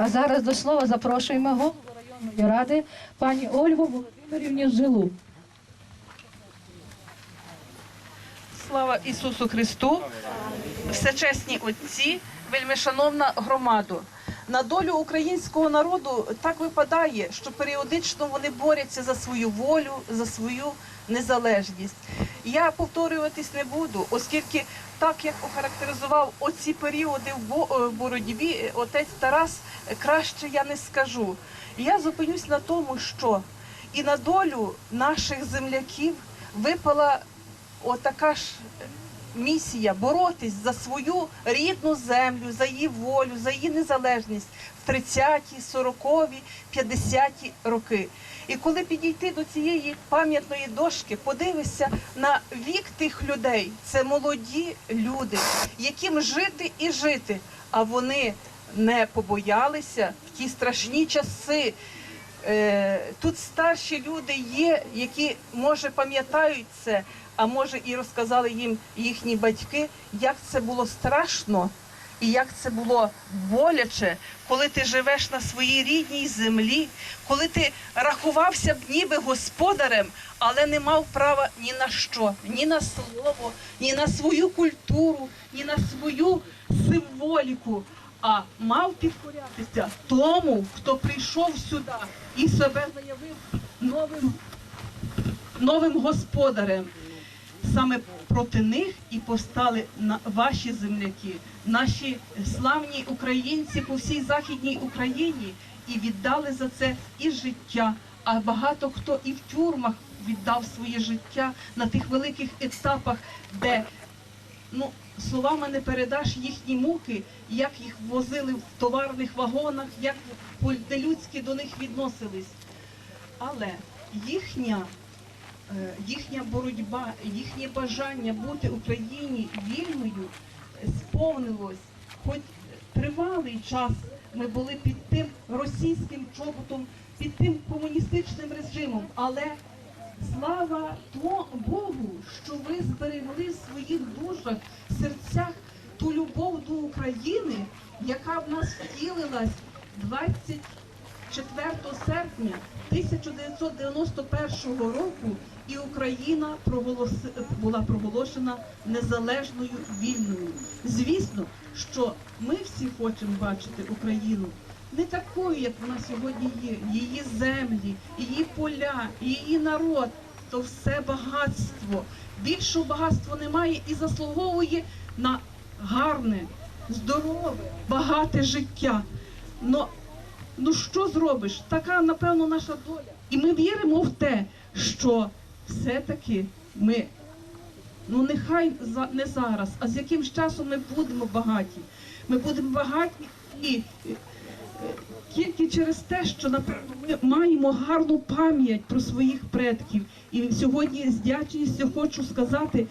А зараз до слова запрошуємо голову районної ради пані Ольгу Володимирівні Жилу. Слава Ісусу Христу, всечесні отці, вельмишановна громаду. На долю українського народу так випадає, що періодично вони борються за свою волю, за свою незалежність. Я повторюватись не буду, оскільки так як охарактеризував оці періоди в е, боротьбі е, отець Тарас, е, краще я не скажу. Я зупинюсь на тому, що і на долю наших земляків випала отака ж місія боротись за свою рідну землю, за її волю, за її незалежність в 30-ті, 40-ві, 50-ті роки. І коли підійти до цієї пам'ятної дошки, подивишся на вік тих людей, це молоді люди, яким жити і жити, а вони не побоялися в ті страшні часи. Е, Тут старші люди є, які може пам'ятають це, а може і розказали їм їхні батьки, як це було страшно і як це було боляче, коли ти живеш на своїй рідній землі, коли ти рахувався б ніби господарем, але не мав права ні на що, ні на слово, ні на свою культуру, ні на свою символіку. А мав підкорятися тому, хто прийшов сюди і себе заявив новим, новим господарем. Саме проти них і повстали ваші земляки, наші славні українці по всій західній Україні, і віддали за це і життя. А багато хто і в тюрмах віддав своє життя на тих великих етапах, де ну словами не передаш їхні муки, як їх возили в товарних вагонах, як по-людськи до них відносились. Але їхня е, їхня боротьба, їхнє бажання бути Україні вільною сповнилось. Хоч тривалий час ми були під тим російським чоботом, під тим комуністичним режимом, але слава Богу, що ви зберегли в серцях ту любов до України, яка в нас втілилась 20 4 серпня 1991 року і Україна проголоси- була проголошена незалежною вільною. Звісно, що ми всі хочемо бачити Україну не такою, як вона сьогодні є. Її землі, її поля, її народ то все багатство. Більшого багатства немає і заслуговує на гарне, здорове, багате життя. Но ну що зробиш? Така, напевно, наша доля. І ми віримо в те, що все-таки ми, ну нехай за, не зараз, а з якимсь часом ми будемо багаті. Ми будемо багаті і тільки через те, що напевно ми маємо гарну пам'ять про своїх предків. І сьогодні з дячністю хочу сказати.